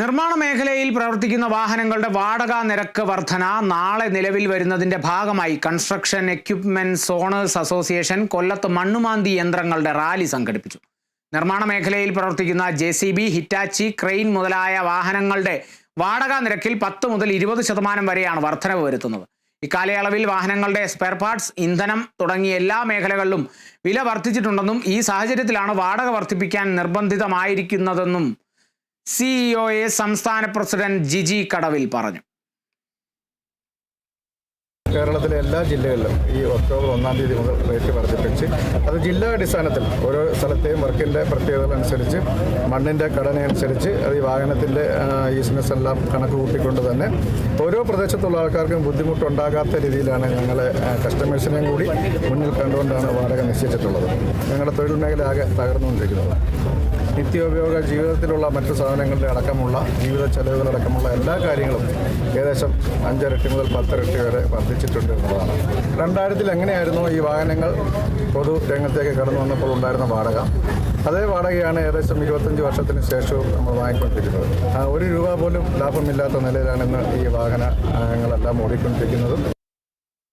നിർമ്മാണ മേഖലയിൽ പ്രവർത്തിക്കുന്ന വാഹനങ്ങളുടെ വാടക നിരക്ക് വർധന നാളെ നിലവിൽ വരുന്നതിന്റെ ഭാഗമായി കൺസ്ട്രക്ഷൻ എക്യുപ്മെന്റ്സ് ഓണേഴ്സ് അസോസിയേഷൻ കൊല്ലത്ത് മണ്ണുമാന്തി യന്ത്രങ്ങളുടെ റാലി സംഘടിപ്പിച്ചു. നിർമ്മാണ മേഖലയിൽ പ്രവർത്തിക്കുന്ന J C B Hitachi crane മുതലായ വാഹനങ്ങളുടെ വാടക നിരക്കിൽ പത്ത് മുതൽ ഇരുപത് ശതമാനം വരെയാണ് വർധനവ് വരുത്തുന്നത്. ഇക്കാലയളവിൽ വാഹനങ്ങളുടെ സ്പെയർ പാർട്സ് ഇന്ധനം തുടങ്ങിയ എല്ലാ മേഖലകളിലും വില വർദ്ധിച്ചിട്ടുണ്ടെന്നും ഈ സാഹചര്യത്തിലാണ് വാടക വർദ്ധിപ്പിക്കാൻ നിർബന്ധിതമായിരിക്കുന്നതെന്നും സിഇഒയെ സംസ്ഥാന പ്രസിഡന്റ് ജിജി കടവിൽ പറഞ്ഞു. കേരളത്തിലെ എല്ലാ ജില്ലകളിലും ഈ ഒക്ടോബർ ഒന്നാം തീയതി മുതൽ റേറ്റ് വർദ്ധിപ്പിച്ച് അത് ജില്ലാ അടിസ്ഥാനത്തിൽ ഓരോ സ്ഥലത്തെയും വർക്കിന്റെ പ്രത്യേകതകൾ അനുസരിച്ച് മണ്ണിന്റെ ഘടന അനുസരിച്ച് അത് ഈ വാഹനത്തിന്റെ ബിസിനസ് എല്ലാം കണക്ക് കൂട്ടിക്കൊണ്ട് തന്നെ ഓരോ പ്രദേശത്തുള്ള ആൾക്കാർക്കും ബുദ്ധിമുട്ടുണ്ടാകാത്ത രീതിയിലാണ് ഞങ്ങളെ കസ്റ്റമേഴ്സിനെയും കൂടി മുന്നിൽ കണ്ടുകൊണ്ടാണ് വാടക നിശ്ചയിച്ചിട്ടുള്ളത്. ഞങ്ങളുടെ തൊഴിൽ മേഖല ആകെ തകർന്നുകൊണ്ടിരിക്കുന്നത് നിത്യോപയോഗ ജീവിതത്തിലുള്ള മറ്റു സാധനങ്ങളുടെ അടക്കമുള്ള ജീവിത ചെലവുകളടക്കമുള്ള എല്ലാ കാര്യങ്ങളും ഏകദേശം അഞ്ചരട്ടി മുതൽ പത്തരട്ടി വരെ വർദ്ധിച്ചിട്ടുണ്ട് എന്നുള്ളതാണ്. രണ്ടായിരത്തിൽ എങ്ങനെയായിരുന്നു ഈ വാഹനങ്ങൾ പൊതു രംഗത്തേക്ക് കടന്നു വന്നപ്പോൾ ഉണ്ടായിരുന്ന വാടക? അതേ വാടകയാണ് ഏകദേശം ഇരുപത്തഞ്ച് വർഷത്തിന് ശേഷവും നമ്മൾ വാങ്ങിക്കൊണ്ടിരിക്കുന്നത്. ഒരു രൂപ പോലും ലാഭമില്ലാത്ത നിലയിലാണ് ഇന്ന് ഈ വാഹനങ്ങളെല്ലാം ഓടിക്കൊണ്ടിരിക്കുന്നത്.